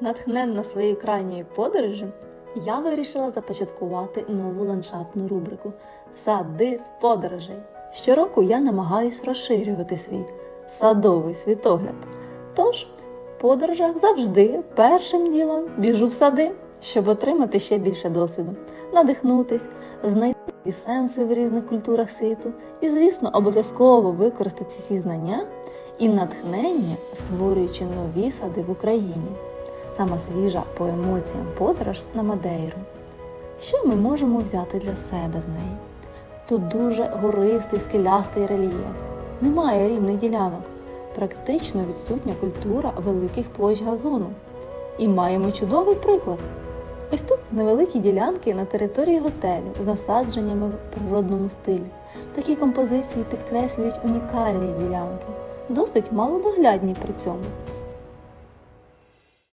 Натхненна своєю крайньої подорожі, я вирішила започаткувати нову ландшафтну рубрику Сади з подорожей. Щороку я намагаюсь розширювати свій садовий світогляд. Тож, в подорожах завжди першим ділом біжу в сади, щоб отримати ще більше досвіду, надихнутись, знайти сенси в різних культурах світу, і, звісно, обов'язково використати ці знання і натхнення, створюючи нові сади в Україні. Сама свіжа по емоціям подорож на Мадейру. Що ми можемо взяти для себе з неї? Тут дуже гористий, скелястий рельєф, немає рівних ділянок, практично відсутня культура великих площ газону. І маємо чудовий приклад. Ось тут невеликі ділянки на території готелю з насадженнями в природному стилі. Такі композиції підкреслюють унікальність ділянки, досить малодоглядні при цьому.